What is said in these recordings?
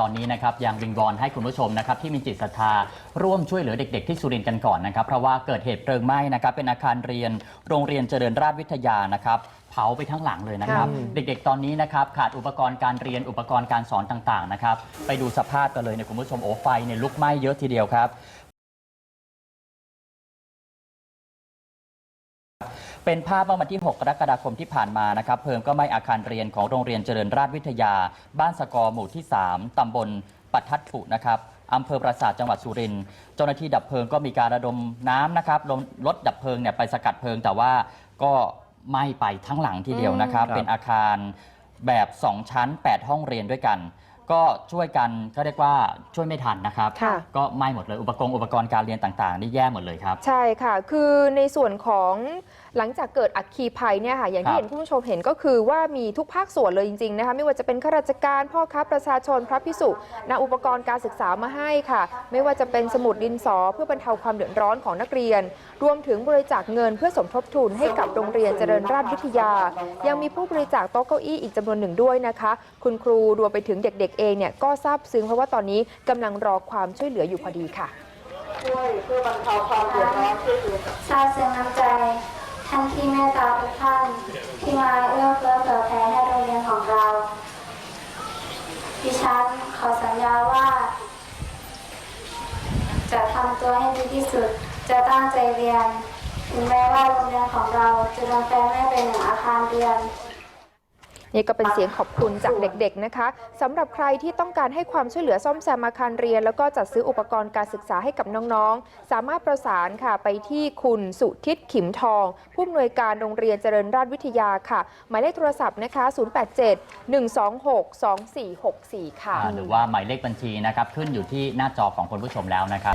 ตอนนี้นะครับยังวิงวอนให้คุณผู้ชมนะครับที่มีจิตศรัทธาร่วมช่วยเหลือเด็ก ๆ ที่สุรินทร์กันก่อนนะครับ เพราะว่าเกิดเหตุเพลิงไหม้นะครับเป็นอาคารเรียนโรงเรียนเจริญราชวิทยานะครับเผาไปทั้งหลังเลยนะครับค่ะเด็กๆ ตอนนี้นะครับขาดอุปกรณ์การเรียนอุปกรณ์การสอนต่างๆนะครับไปดูสภาพกันเลยเนี่ยคุณผู้ชมโอ้ไฟเนี่ยลุกไหม้เยอะทีเดียวครับ เป็นภาพเมื่อวันที่ 6 กรกฎาคมที่ผ่านมานะครับเพลิงก็ไหม้อาคารเรียนของโรงเรียนเจริญราชวิทยา บ้านสกอหมู่ที่ 3 ตำบลปัทัดถุนะครับอำเภอปราสาทจังหวัดสุรินทร์เจ้าหน้าที่ดับเพลิงก็มีการระดมน้ำนะครับลงรถดับเพลิงเนี่ยไปสกัดเพลิง แต่ว่าก็ไหม้ไปทั้งหลังทีเดียวนะครับครับเป็นอาคารแบบ 2 ชั้น 8 ห้องเรียนด้วยกัน ก็ช่วยกันก็เรียกว่าช่วยไม่ทันนะครับ ค่ะ ก็ไหม้หมดเลยอุปกรณ์อุปกรณ์การเรียนต่างๆ นี่แย่หมดเลยครับ ใช่ค่ะ คือในส่วนของหลังจากเกิดอัคคีภัยเนี่ยค่ะ อย่างที่ครับ เห็นคุณผู้ชมเห็นก็คือว่ามีทุกภาคส่วนเลยจริงๆนะคะ ไม่ว่าจะเป็นข้าราชการพ่อค้าประชาชนพระพิสุนำอุปกรณ์การศึกษามาให้ค่ะ ไม่ว่าจะเป็นสมุดดินสอเพื่อบรรเทาความเดือดร้อนของนักเรียน รวมถึงบริจาคเงินเพื่อสมทบทุนให้กับโรงเรียนเจริญราชวิทยา ยังมีผู้บริจาคโต๊ะเก้าอี้อีกจำนวนหนึ่งด้วยนะคะ คุณครูรวมไปถึงเด็กๆเองเนี่ยก็ซาบซึ้งเพราะว่าตอนนี้กำลังรอความช่วยเหลืออยู่พอดีค่ะช่วยเพื่อบรรเทาความเดือดร้อนช่วยเหลือซาบซึ้งน้ำใจท่านที่เมตตาทุกท่านที่มาเอื้อเฟื้อเผื่อแผ่ให้โรงเรียนของเราดิฉันขอสัญญาว่า จะทำตัวให้ดีที่สุด จะตั้งใจเรียน ถึงแม้ว่าโรงเรียนของเราจะโดนแปลงไม่เป็นหนึ่งอาคารเรียน นี่ก็เป็นเสียงขอบคุณจากเด็กๆนะคะสำหรับใครที่ต้องการให้ความช่วยเหลือซ่อมแซมอาคารเรียน แล้วก็จัดซื้ออุปกรณ์การศึกษาให้กับน้องๆ สามารถประสานค่ะไปที่คุณสุทิศขิมทอง ผู้อำนวยการโรงเรียนเจริญราชวิทยาค่ะ หมายเลขโทรศัพท์นะคะ 087 126 2464 ค่ะอ่าหรือว่าหมายเลขบัญชีนะครับขึ้นอยู่ที่หน้าจอของคุณผู้ชมแล้วนะครับ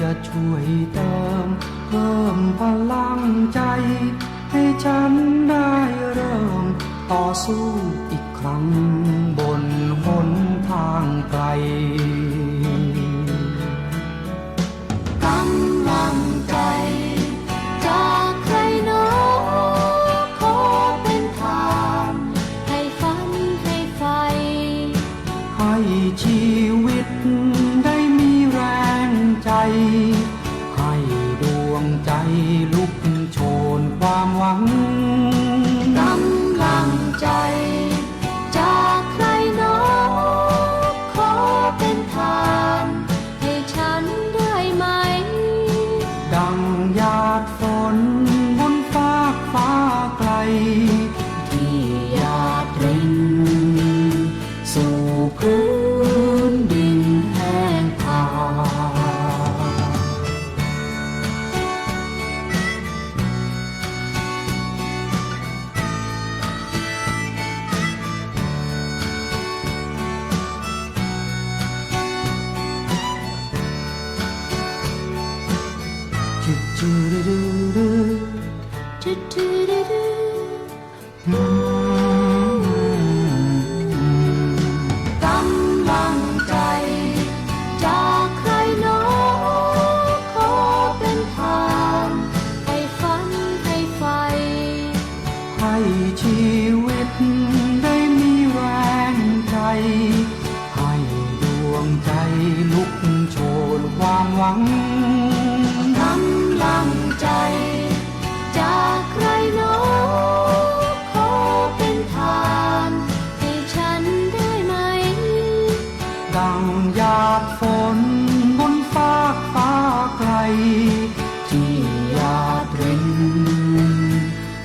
จะช่วยเติม เพิ่มพลังใจ ให้ฉันได้เริ่ม ต่อสู้อีกครั้งบนหนทางไกลกำลังใจจากใครหนอขอเป็นทาง ให้ฝันให้ไฟ ให้ชีวิ ดูดูจุดจุ ที่หยาดริน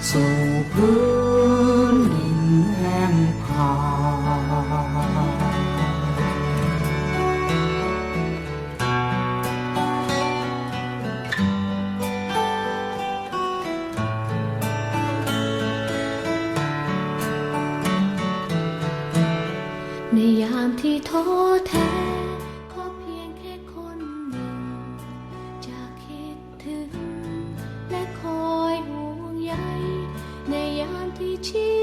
สู่พื้นดินแห้งผาในยามที่ท้อแท้ ถึ